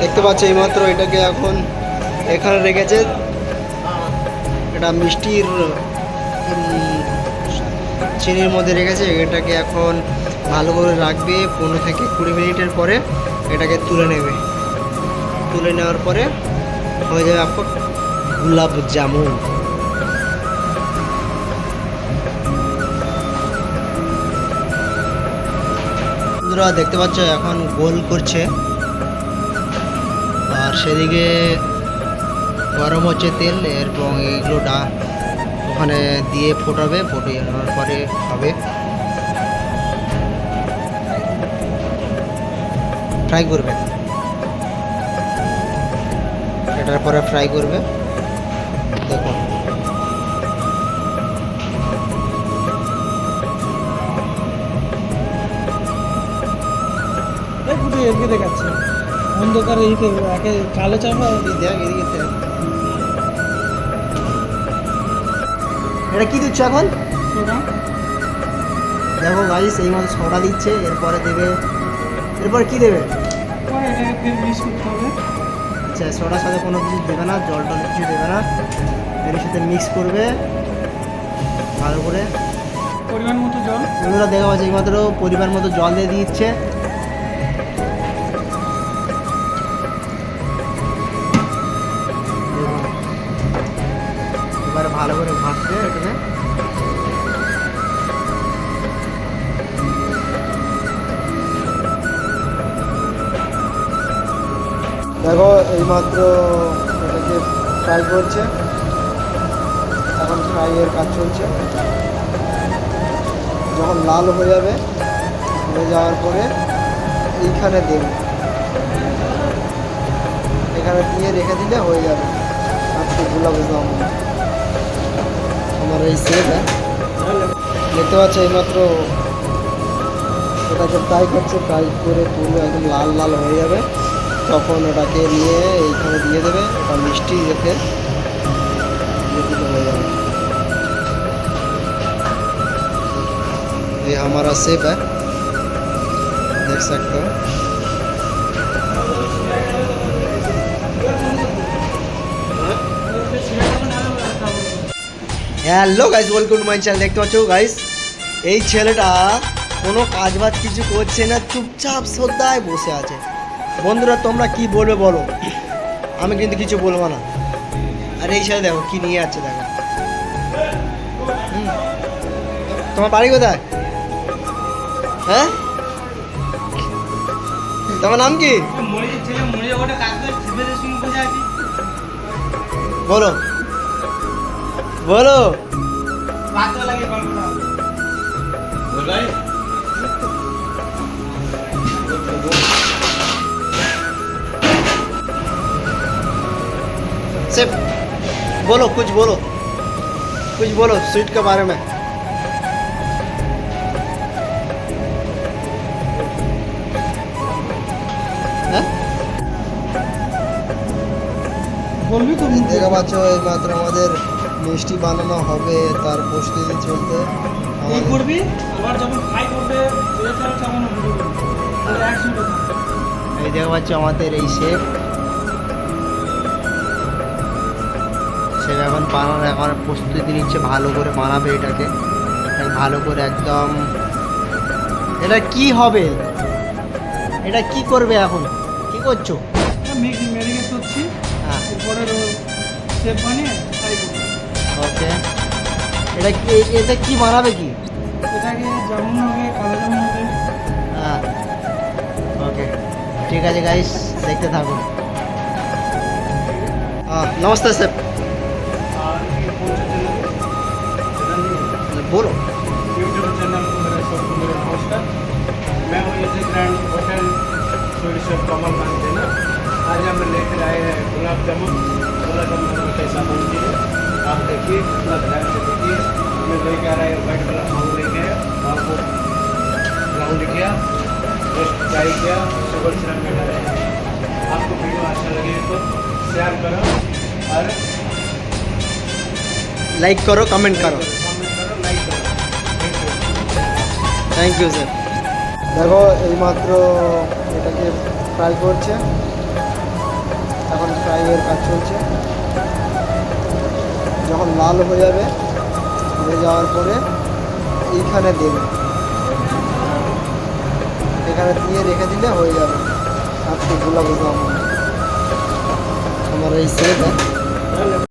দেখতে পাচ্ছ এইমাত্র এটাকে এখন এখানে রেখেছে। এটা মিষ্টির চিনির মধ্যে রেখেছে। এটাকে এখন ভালো করে রাখবে পনেরো থেকে কুড়ি মিনিটের পরে। এটাকে তুলে নেবে। তুলে নেওয়ার পরে হয়ে যাবে আপনার গোলাপ জামুন। দেখতে পাচ্ছ এখন গোল করছে। আর সেদিকে গরম হচ্ছে তেল এবং এগুলো ডা, ওখানে দিয়ে ফোটাবে নেওয়ার পরে হবে ফ্রাই করবে। এটার পরে ফ্রাই করবে। দেখুন দেখাচ্ছে। অন্ধকার এইতে একে কালো চাপা দেখ এদিকে। এটা কি দিচ্ছ এখন? দেখো গাইস এই মতো ছটা দিচ্ছে এরপরে দেবে। এরপর কি দেবে? আচ্ছা সোডার সাথে কোনো কিছু দেবে না জল টল কিছু দেবে না। এর সাথে মিক্স করবে ভালো করে। পরিমাণ মতো জল। বন্ধুরা দেখা যাচ্ছে এইমাত্র পরিবার মতো জল দিয়ে দিচ্ছে। দেখো, এইমাত্র এটাকে ফ্রাই করছে। এখন ফ্রাইয়ের কাজ চলছে। যখন লাল হয়ে যাবে, হয়ে যাওয়ার পরে এইখানে দেব। এখানে দিয়ে রেখে দিলে হয়ে যাবে। আজকে জামুন আমার এই সেট দেখতে পাচ্ছ, এইমাত্র এটাকে ফ্রাই করছে। ফ্রাই করে পুরো একদম লাল লাল হয়ে যাবে। তখন ওটাকে নিয়ে এইখানে দিয়ে দেবে ওটা মিষ্টি রেখে দিয়ে দিলে হয়ে যাবে ये हमारा सेब है देख सकते हो hello guys welcome to my channel দেখতে পাচ্ছ গাইস এই ছেলেটা কোনো কাজ বাজ কিছু করছে না চুপচাপ শ্রদ্ধায় বসে আছে বন্ধুরা তোমরা কি বলবে বলো? আমি কিন্তু কিছু বলব না। আর এই ছেলে দেখো কি নিয়ে আছে দেখো। হুম। তোমার বাড়ি কোথায়? হ্যাঁ? তোমার নাম কি? আছি বলো। বলো রাত্রে লাগে গল্পটা सिर्फ बोलो कुछ बोलो कुछ बोलो स्वीट के बारे में হ্যাঁ বলবি তো দেখা পাচ্ছ এই মাত্র আমাদের মিষ্টি বানানো হবে তার প্রস্তুতি চলতে এই আমাদের করবি আবার যখন ফ্রাই করবে এটা চাল চালানো ভিডিও করবি তাহলে একসঙ্গে থাকবে। এই দেখা পাচ্ছ আমাদের এই শেফ সে এখন বানানোর এখন প্রস্তুতি নিচ্ছে ভালো করে বানাবে এটাকে। ভালো করে একদম এটা কি হবে? এটা কি করবে এখন? কি করছ? মেরিনেট করছি। হ্যাঁ। বানিয়ে ওকে। এটা কি এ- এতে কি বানাবে কি? এটাকে যেমন হবে কালো যেমন হবে হ্যাঁ। ওকে। ঠিক আছে গাইস দেখতে থাকুন। নমস্তে স্যার बोलो। यूट्यूब चैनल को मेरा सबको मेरा नमस्कार मैं हूँ Yash grand hotel sweet shop Kamal Khan थे ना आज हम लेकर आए हैं गुलाब जामुन गुलाब जामुन कैसा बनती है आप देखिए अपना ध्यान से देखिए हमें वही कह रहा है व्हाइट कलर माउंट लेके आपको ब्राउन लिखा टेस्ट ट्राई किया सुबह सिरप में डाले आपको वीडियो अच्छा लगे तो शेयर करो और लाइक करो कमेंट करो। থ্যাংক ইউ স্যার দেখো, এইমাত্র এটাকে ফ্রাই করছে। এখন ফ্রাইয়ের কাজ চলছে। যখন লাল হয়ে যাবে, হয়ে যাওয়ার পরে এইখানে দেবে। এখানে দিয়ে রেখে দিলে হয়ে যাবে। আজকে গোলাপ আমার এই সেটা